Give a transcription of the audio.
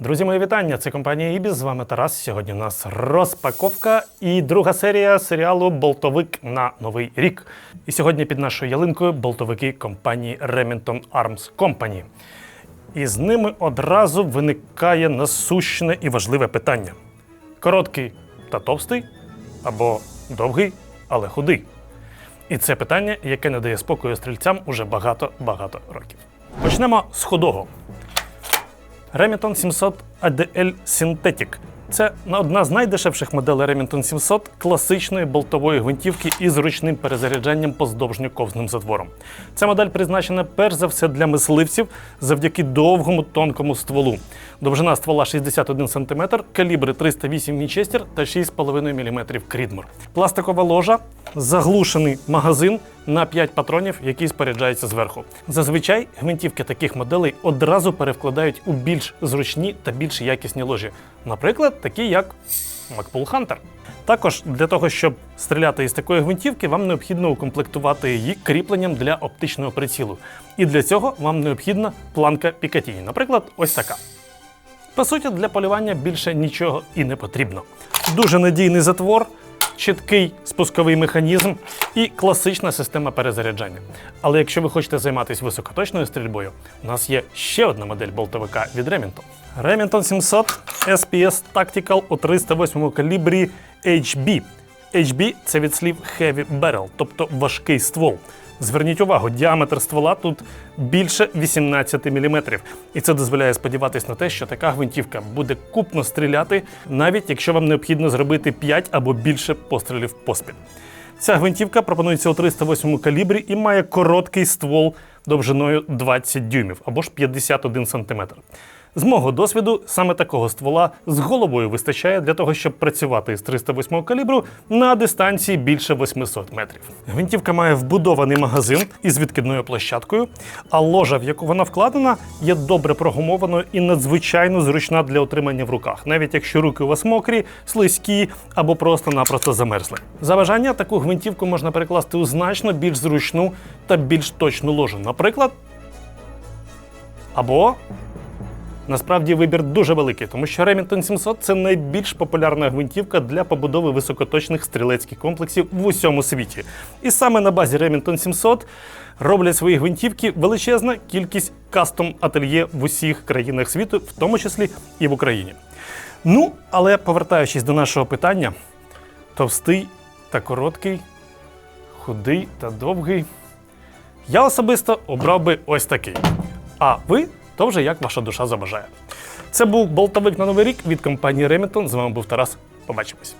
Друзі, мої вітання! Це компанія Ібіс. З вами Тарас. Сьогодні у нас розпаковка і друга серія серіалу Болтовик на новий рік. І сьогодні під нашою ялинкою болтовики компанії Remington Arms Company. І з ними одразу виникає насущне і важливе питання: короткий та товстий або довгий, але худий. І це питання, яке не дає спокою стрільцям уже багато-багато років. Почнемо з худого. Remington 700 ADL Synthetic. Це одна з найдешевших моделей Remington 700 класичної болтової гвинтівки із ручним перезаряджанням поздовжньо-ковзним затвором. Ця модель призначена перш за все для мисливців завдяки довгому тонкому стволу. Довжина ствола 61 см, калібри 308 Вінчестер та 6,5 мм Крідмор. Пластикова ложа, заглушений магазин на 5 патронів, який споряджається зверху. Зазвичай гвинтівки таких моделей одразу перевкладають у більш зручні та більш якісні ложі. Наприклад, такі як Макпул Hunter. Також для того, щоб стріляти із такої гвинтівки, вам необхідно укомплектувати її кріпленням для оптичного прицілу. І для цього вам необхідна планка Пікатіні. Наприклад, ось така. По суті, для полювання більше нічого і не потрібно. Дуже надійний затвор, чіткий спусковий механізм і класична система перезаряджання. Але якщо ви хочете займатися високоточною стрільбою, у нас є ще одна модель болтовика від Remington. Remington 700 SPS Tactical у 308 калібрі HB. HB – це від слів Heavy Barrel, тобто важкий ствол. Зверніть увагу, діаметр ствола тут більше 18 мм. І це дозволяє сподіватися на те, що така гвинтівка буде купно стріляти, навіть якщо вам необхідно зробити 5 або більше пострілів поспіль. Ця гвинтівка пропонується у 308 калібрі і має короткий ствол довжиною 20 дюймів або ж 51 см. З мого досвіду, саме такого ствола з головою вистачає для того, щоб працювати з 308 калібру на дистанції більше 800 метрів. Гвинтівка має вбудований магазин із відкидною площадкою, а ложа, в яку вона вкладена, є добре прогумованою і надзвичайно зручна для отримання в руках, навіть якщо руки у вас мокрі, слизькі або просто-напросто замерзли. За бажання таку гвинтівку можна перекласти у значно більш зручну та більш точну ложу, наприклад. Або Насправді вибір дуже великий, тому що Remington 700 це найбільш популярна гвинтівка для побудови високоточних стрілецьких комплексів в усьому світі. І саме на базі Remington 700 роблять свої гвинтівки величезна кількість кастом ательє в усіх країнах світу, в тому числі і в Україні. Ну, але повертаючись до нашого питання, товстий та короткий, худий та довгий. Я особисто обрав би ось такий. А ви то вже як ваша душа забажає. Це був болтовик на новий рік від компанії Remington. З вами був Тарас. Побачимось.